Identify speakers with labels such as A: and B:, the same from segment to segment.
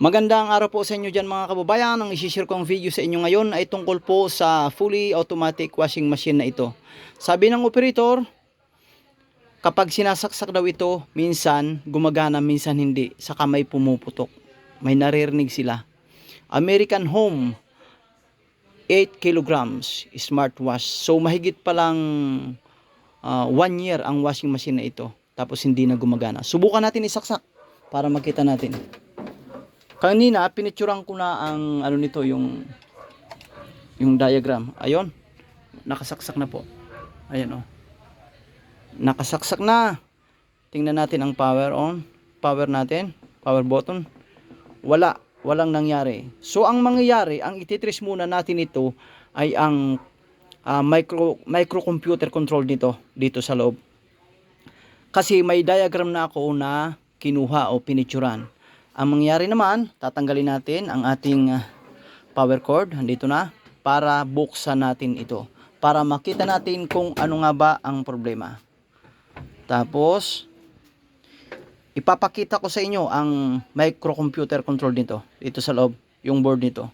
A: Magandang araw po sa inyo dyan mga kababayan. Ang isishare kong video sa inyo ngayon ay tungkol po sa fully automatic washing machine na ito. Sabi ng operator, kapag sinasaksak daw ito, minsan gumagana, minsan hindi. Saka may pumuputok. May naririnig sila. American Home, 8 kilograms smartwash. So mahigit pa lang uh, one year ang washing machine na ito. Tapos hindi na gumagana. Subukan natin isaksak para makita natin. Kanina, pinicturan ko na ang ano nito, yung yung diagram. Ayun. Nakasaksak na po. Ayan oh. Nakasaksak na. Tingnan natin ang power on. Power natin. Power button. Wala. Walang nangyari. So, ang mangyayari, ang ititrace muna natin ito ay ang ah, micro, microcomputer control nito dito sa loob. Kasi may diagram na ako na kinuha o pinicturan. Ang mangyayari naman, tatanggalin natin ang ating ah, power cord, andito na, para buksan natin ito. Para makita natin kung ano nga ba ang problema. Tapos, ipapakita ko sa inyo ang microcomputer control nito, dito sa loob, yung board nito.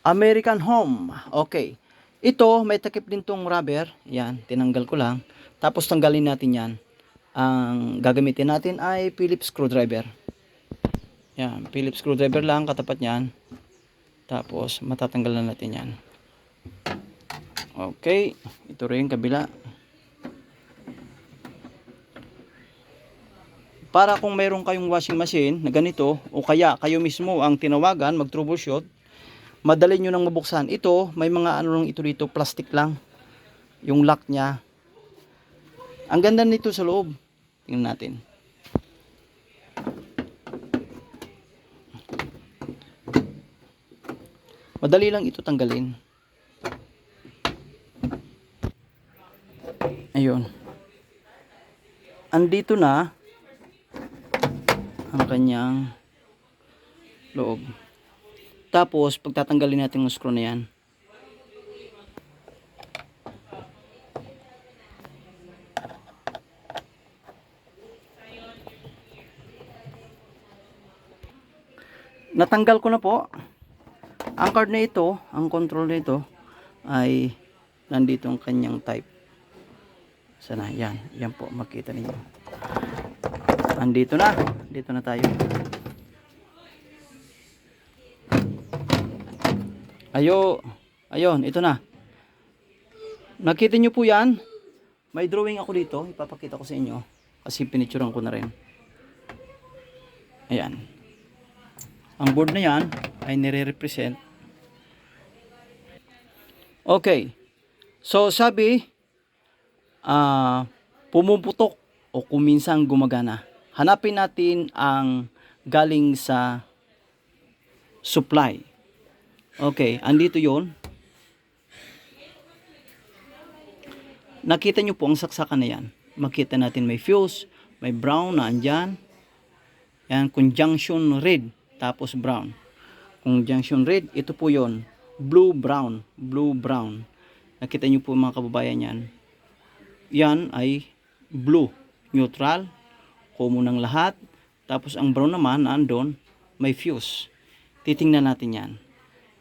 A: American Home. Okay. Ito, may takip din tong rubber. Yan, tinanggal ko lang. Tapos tanggalin natin yan. Ang gagamitin natin ay Phillips screwdriver. Yan, Phillips screwdriver lang katapat niyan. Tapos matatanggal na natin yan. Okay, ito rin kabila. Para kung mayroon kayong washing machine na ganito o kaya kayo mismo ang tinawagan mag-troubleshoot, madali nyo nang mabuksan. Ito, may mga ano lang ito dito, plastic lang. Yung lock niya. Ang ganda nito sa loob. Tingnan natin. Madali lang ito tanggalin. Ayun. Andito na ang kanyang loob. Tapos, pagtatanggalin natin yung screw na yan. Natanggal ko na po. Ang card na ito, ang control na ito, ay nandito ang kanyang type. Sana, yan. Yan po, makita ninyo. Andito na. Dito na tayo. Ayo, ayun, ito na. Nakita nyo po yan? May drawing ako dito, ipapakita ko sa inyo. Kasi pinicturean ko na rin. Ayan. Ang board na yan ay nire-represent. Okay. So, sabi, ah, pumuputok o kuminsang gumagana. Hanapin natin ang galing sa supply. Okay, andito yon. Nakita nyo po ang saksakan na yan. Makita natin may fuse, may brown na andyan. Yan, conjunction red, tapos brown. Conjunction red, ito po yon. Blue, brown, blue, brown. Nakita nyo po mga kababayan yan. Yan ay blue, neutral, common ng lahat. Tapos ang brown naman, andon, may fuse. Titingnan natin yan.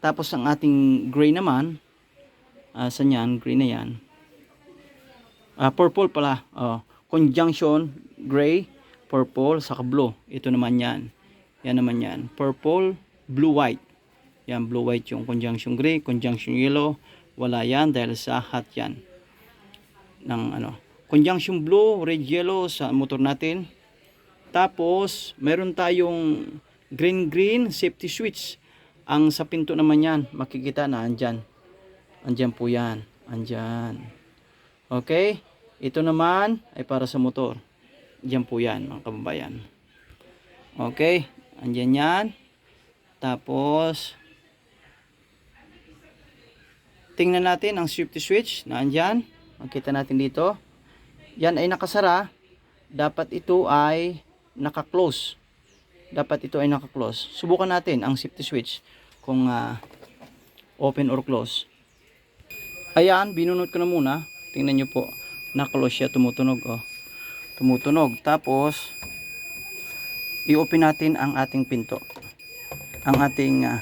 A: Tapos ang ating gray naman, uh, saan yan? Gray na yan. Ah, purple pala. Oh, conjunction gray, purple, saka blue. Ito naman yan. Yan naman yan. Purple, blue, white. Yan, blue, white yung conjunction gray, conjunction yellow. Wala yan dahil sa hot yan. Ng ano. Conjunction blue, red, yellow sa motor natin. Tapos, meron tayong green, green, safety switch. Ang sa pinto naman yan, makikita na andyan. Andyan po yan. Andyan. Okay? Ito naman ay para sa motor. Diyan po yan, mga kababayan. Okay? Andyan yan. Tapos, tingnan natin ang safety switch na andyan. Makita natin dito. Yan ay nakasara. Dapat ito ay naka-close. Dapat ito ay naka-close. Subukan natin ang safety switch kung ah, open or close. Ayan, binunot ko na muna. Tingnan nyo po. Naka-close siya, tumutunog. Oh. Tumutunog. Tapos, i-open natin ang ating pinto. Ang ating, ah,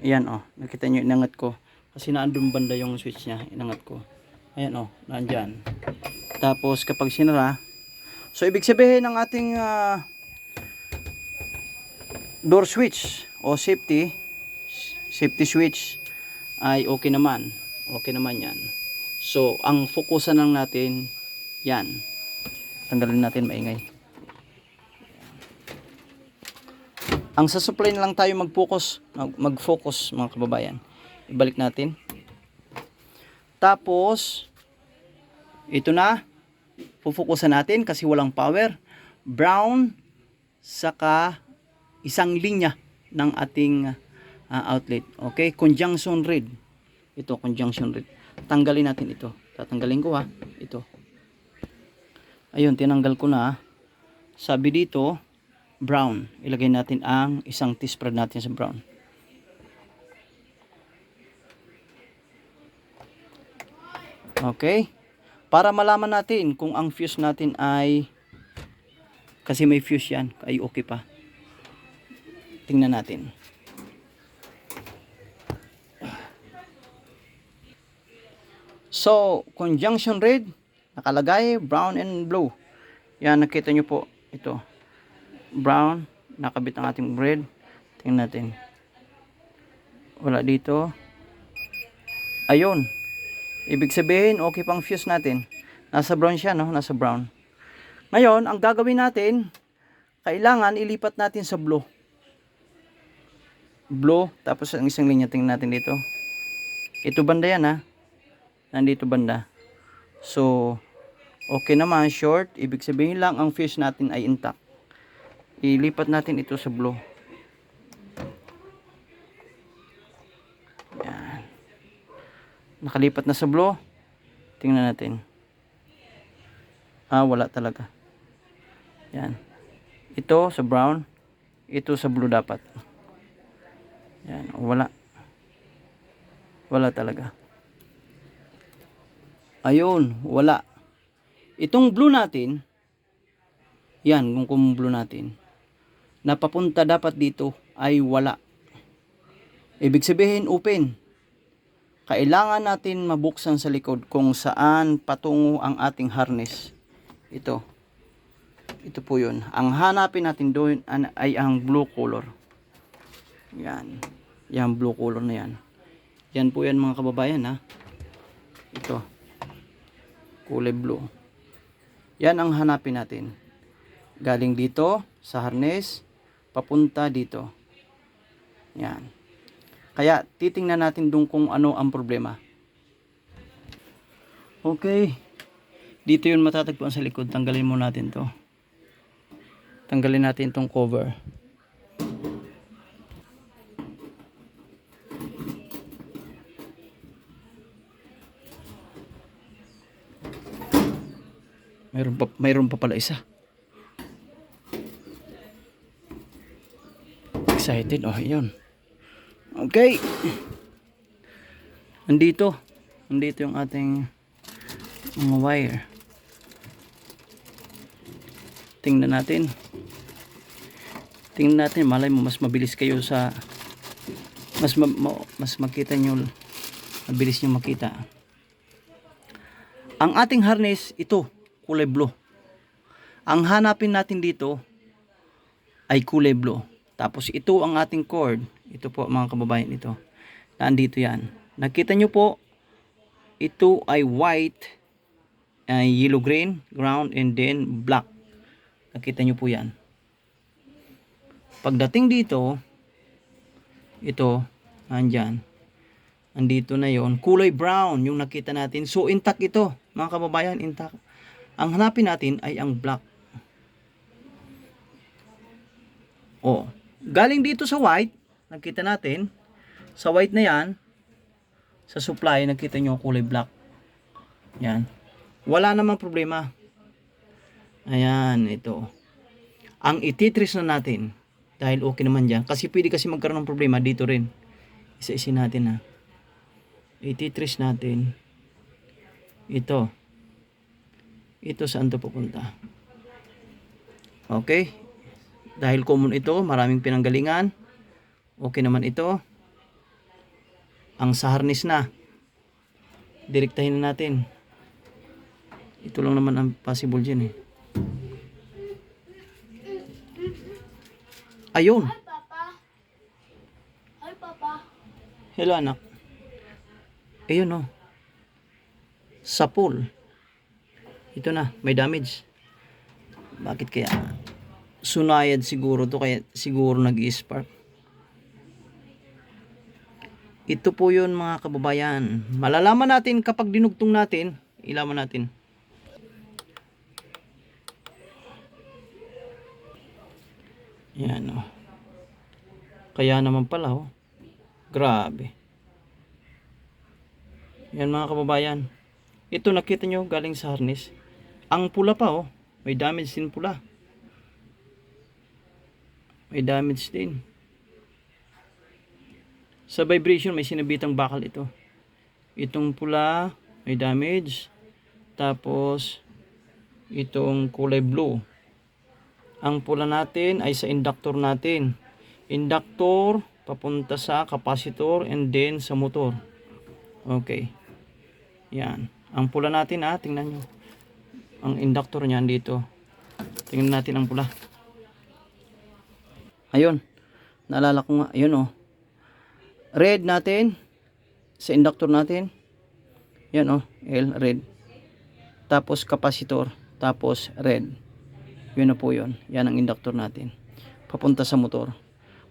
A: yan oh, nakita nyo, inangat ko. Kasi naandun banda yung switch niya, inangat ko. Ayan oh, nandyan. Tapos kapag sinara, so ibig sabihin ng ating ah, door switch o safety, safety switch ay okay naman. Okay naman yan. So, ang fokusan lang natin, yan. Tanggalin natin maingay. Ang sa supply na lang tayo mag-focus, mag- mag-focus mga kababayan. Ibalik natin. Tapos, ito na, pufokusan natin kasi walang power. Brown, saka isang linya ng ating ah, outlet. Okay, conjunction red. Ito, conjunction red. Tanggalin natin ito. Tatanggalin ko ha. Ito. Ayun, tinanggal ko na. Sabi dito, brown. Ilagay natin ang isang teaspoon natin sa brown. Okay. Para malaman natin kung ang fuse natin ay kasi may fuse yan, ay okay pa. Tingnan natin. So, conjunction red, nakalagay brown and blue. Yan, nakita nyo po, ito. Brown, nakabit ang ating red. Tingnan natin. Wala dito. Ayun. Ibig sabihin, okay pang fuse natin. Nasa brown siya, no? Nasa brown. Ngayon, ang gagawin natin, kailangan ilipat natin sa blue. Blue, tapos ang isang linya, tingnan natin dito. Ito banda yan, ha? Nandito banda. So, okay naman, short. Ibig sabihin lang, ang fuse natin ay intact. Ilipat natin ito sa blue. Yan. Nakalipat na sa blue. Tingnan natin. Ah, wala talaga. Yan. Ito sa brown. Ito sa blue dapat. Yan. Wala. Wala talaga. Ayun. Wala. Itong blue natin. Yan. Kung blue natin. Napapunta dapat dito ay wala. Ibig sabihin open. Kailangan natin mabuksan sa likod kung saan patungo ang ating harness. Ito. Ito po yun. Ang hanapin natin doon ay ang blue color. Yan. Yan blue color na yan. Yan po yan mga kababayan ha. Ito. Kulay blue. Yan ang hanapin natin. Galing dito sa harness, papunta dito. Yan. Kaya titingnan natin doon kung ano ang problema. Okay. Dito yun matatagpuan sa likod. Tanggalin mo natin to. Tanggalin natin tong cover. Mayroon pa, mayroon pa pala isa. Excited. Oh, yun. Okay. Nandito. Nandito yung ating mga wire. Tingnan natin. Tingnan natin. Malay mo, mas mabilis kayo sa mas ma, ma- mas makita nyo mabilis nyo makita ang ating harness ito kulay blue ang hanapin natin dito ay kulay blue tapos ito ang ating cord. Ito po mga kababayan ito. Nandito yan. Nakita nyo po ito ay white ay yellow green ground and then black. Nakita nyo po yan. Pagdating dito ito andyan andito na yon. Kulay brown yung nakita natin. So intact ito mga kababayan intact. Ang hanapin natin ay ang black. Oh galing dito sa white. Nakita natin. Sa white na yan sa supply nakita nyo kulay black. Yan. Wala namang problema. Ayan ito. Ang ititris na natin dahil okay naman dyan kasi pwede kasi magkaroon ng problema dito rin. Isa-isin natin ha. Ititris natin. Ito. Ito saan to pupunta? Okay Dahil common ito, maraming pinanggalingan. Okay naman ito. Ang sa harness na. Direktahin na natin. Ito lang naman ang possible dyan eh. Ayun.
B: Hi, Papa. Hi, Papa.
A: Hello anak. Ayun oh. Sa pool. Ito na, may damage. Bakit kaya? Sunayad siguro to kaya siguro nag-spark. Ito po yun mga kababayan. Malalaman natin kapag dinugtong natin. Ilaman natin. Yan oh. Kaya naman pala oh. Grabe. Yan mga kababayan. Ito nakita nyo galing sa harness. Ang pula pa oh. May damage din pula. May damage din. Sa vibration may sinabitang bakal ito. Itong pula may damage. Tapos itong kulay blue. Ang pula natin ay sa inductor natin. Inductor papunta sa capacitor and then sa motor. Okay. Yan. Ang pula natin ah, tingnan nyo. Ang inductor niyan dito. Tingnan natin ang pula. Ayun. Naalala ko nga. Ayun oh. Red natin. Sa inductor natin. Yan oh. L, red. Tapos capacitor. Tapos red. Yun na po yun. Yan ang inductor natin. Papunta sa motor.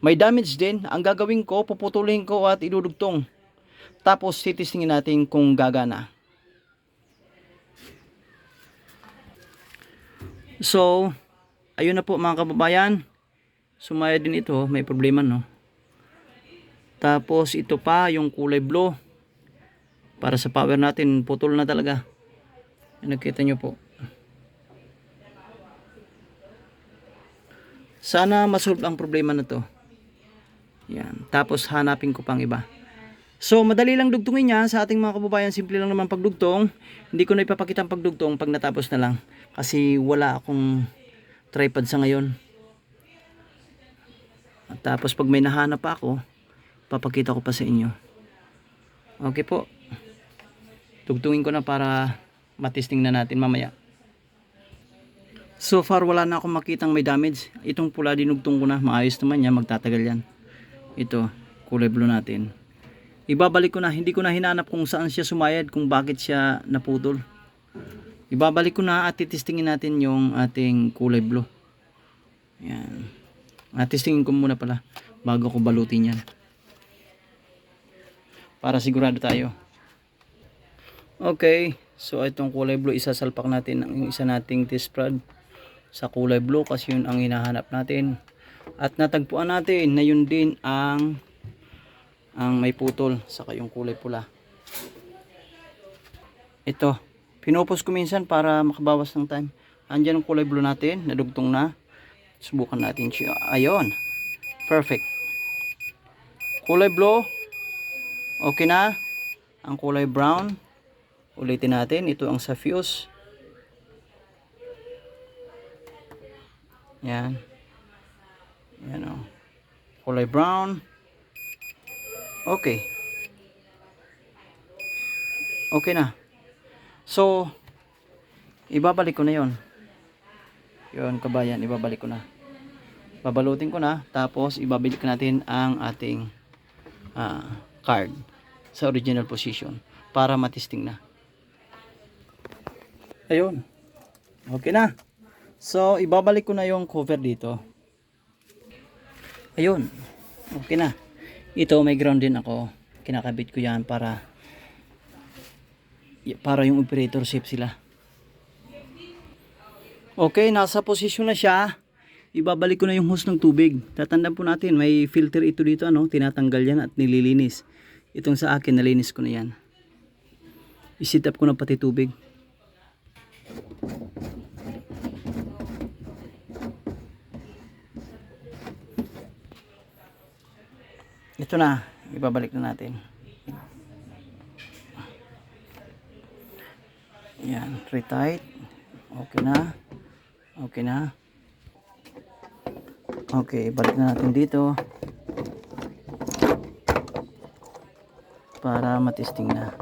A: May damage din. Ang gagawin ko, puputulin ko at idudugtong. Tapos titistingin natin kung gagana. So, ayun na po mga kababayan. Sumaya din ito, may problema no. Tapos ito pa yung kulay blue. Para sa power natin, putol na talaga. Yan, Nakita nyo po. Sana masolve ang problema na to. Yan. Tapos hanapin ko pang iba. So, madali lang dugtungin niya sa ating mga kababayan. Simple lang naman pagdugtong. Hindi ko na ipapakita ang pagdugtong pag natapos na lang. Kasi wala akong tripod sa ngayon. Tapos pag may nahanap pa ako, papakita ko pa sa inyo. Okay po. Tugtungin ko na para matisting na natin mamaya. So far wala na akong makitang may damage. Itong pula dinugtong ko na. Maayos naman yan. Magtatagal yan. Ito. Kulay blue natin. Ibabalik ko na. Hindi ko na hinanap kung saan siya sumayad. Kung bakit siya naputol. Ibabalik ko na at titistingin natin yung ating kulay blue. Yan. At testingin ko muna pala bago ko balutin yan. Para sigurado tayo. Okay. So itong kulay blue isasalpak natin ang isa nating test prod sa kulay blue kasi yun ang hinahanap natin. At natagpuan natin na yun din ang ang may putol saka yung kulay pula. Ito. Pinupos ko minsan para makabawas ng time. Andyan ang kulay blue natin. Nadugtong na. Subukan natin siya. Ayun. Perfect. Kulay blue. Okay na. Ang kulay brown. Ulitin natin. Ito ang sa fuse. Yan. Yan o. Kulay brown. Okay. Okay na. So, ibabalik ko na yon. Yon kabayan, ibabalik ko na. Babalutin ko na, tapos ibabalik natin ang ating ah, card sa original position para matisting na. Ayun. Okay na. So, ibabalik ko na yung cover dito. Ayun. Okay na. Ito, may ground din ako. Kinakabit ko yan para para yung operator safe sila. Okay, nasa posisyon na siya. Ibabalik ko na yung hose ng tubig. Tatandaan po natin, may filter ito dito, ano, tinatanggal yan at nililinis. Itong sa akin, nalinis ko na yan. I-sit up ko na pati tubig. Ito na, ibabalik na natin. Yan, retight. Okay na. Okay na. Okay, balik na natin dito. Para matesting na.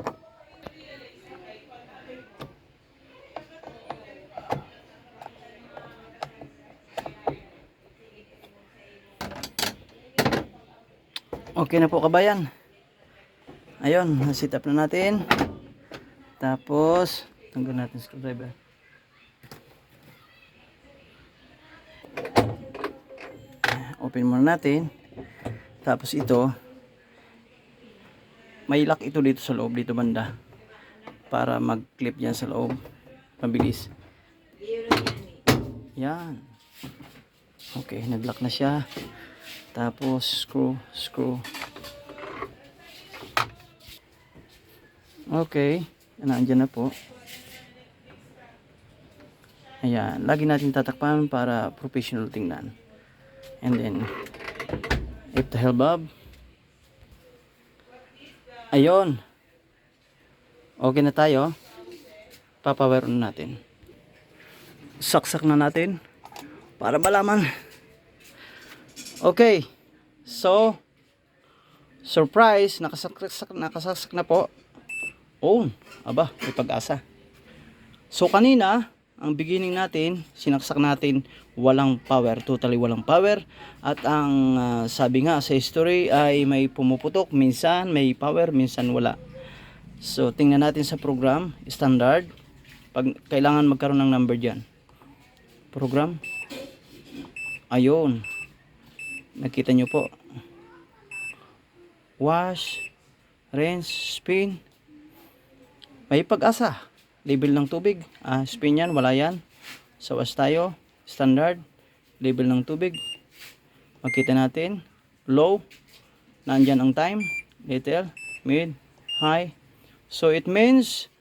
A: Okay na po kabayan. Ayun, na-sit up na natin. Tapos, tanggal natin screwdriver. Open muna natin. Tapos ito, may lock ito dito sa loob, dito banda. Para mag-clip yan sa loob. Mabilis. Yan. Okay, nag-lock na siya. Tapos, screw, screw. Okay. Nandiyan na po. Ayan. Lagi natin tatakpan para professional tingnan. And then, if the hell bob. Ayun. Okay na tayo. Papower on natin. Saksak na natin. Para malaman. Okay. So, surprise. Nakasaksak, nakasaksak na po. Oh, aba, may pag-asa. So kanina, ang beginning natin, sinaksak natin walang power, totally walang power. At ang ah, sabi nga sa history ay may pumuputok, minsan may power, minsan wala. So tingnan natin sa program, standard. Pag kailangan magkaroon ng number diyan. Program. Ayun. Nakita nyo po. Wash, rinse, spin, may pag-asa. Level ng tubig. Ah, spin yan, wala yan. So, as tayo, standard. Level ng tubig. Makita natin. Low. Nandyan ang time. Little. Mid. High. So, it means,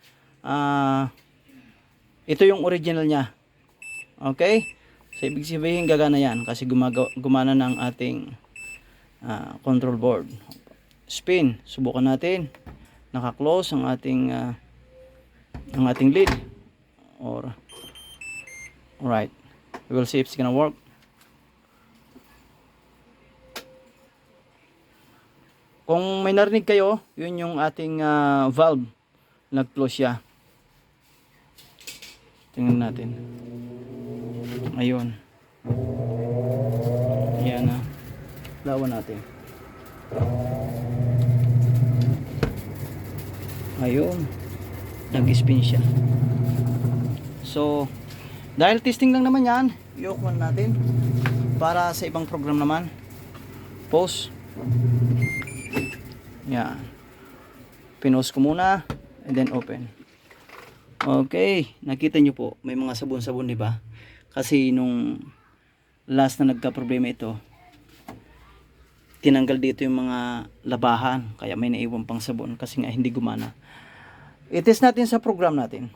A: ah, ito yung original niya. Okay? So, ibig sabihin, gagana yan. Kasi gumaga, gumana ng ating ah, control board. Spin. Subukan natin. Naka-close ang ating ah, ang ating lead. Or alright. We will see if it's gonna work. Kung may narinig kayo yun yung ating ah, valve. Nag-close siya. Tingnan natin. Ayun. Yan na lawan natin. Ayun nag-spin siya. So, dahil testing lang naman yan, i-open natin para sa ibang program naman. Pause. Yan. Pinost ko muna and then open. Okay, nakita nyo po, may mga sabon-sabon, di ba? Kasi nung last na nagka-problema ito, tinanggal dito yung mga labahan, kaya may naiwan pang sabon kasi nga hindi gumana. I-test natin sa program natin.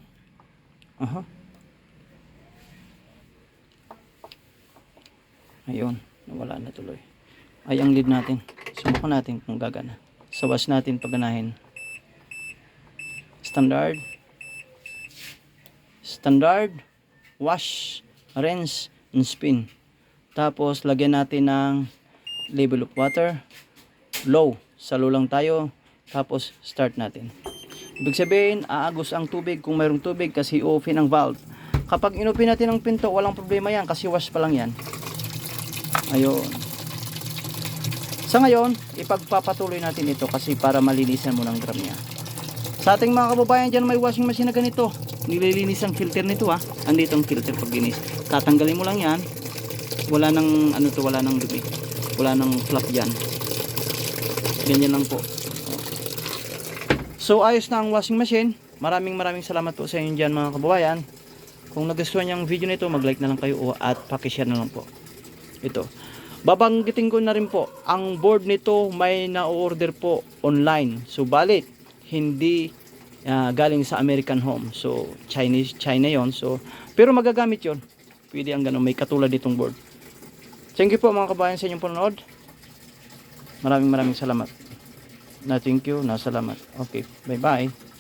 A: Aha. Ayun, nawala na tuloy. Ay, ang lead natin. Subukan natin kung gagana. Sa natin paganahin. Standard. Standard. Wash. Rinse. And spin. Tapos, lagyan natin ng level of water. Low. Salo lang tayo. Tapos, start natin. Ibig sabihin, aagos ang tubig kung mayroong tubig kasi open ang valve. Kapag inopen natin ang pinto, walang problema yan kasi wash pa lang yan. Ayun. Sa ngayon, ipagpapatuloy natin ito kasi para malinisan mo ng drum niya. Sa ating mga kababayan dyan may washing machine na ganito. Nililinis ang filter nito ha. Andito ang filter pag ginis. Tatanggalin mo lang yan. Wala nang ano to, wala nang dumi. Wala nang flap dyan. Ganyan lang po. So ayos na ang washing machine. Maraming maraming salamat po sa inyo dyan mga kababayan. Kung nagustuhan niyo ang video nito, mag-like na lang kayo at pakishare na lang po. Ito. Babanggitin ko na rin po, ang board nito may na-order po online. So balit, hindi ah, galing sa American Home. So Chinese, China yon So, pero magagamit yon Pwede ang ganun, may katulad ditong board. Thank you po mga kababayan sa inyong panonood. Maraming maraming salamat na thank you, na salamat. Okay, bye-bye.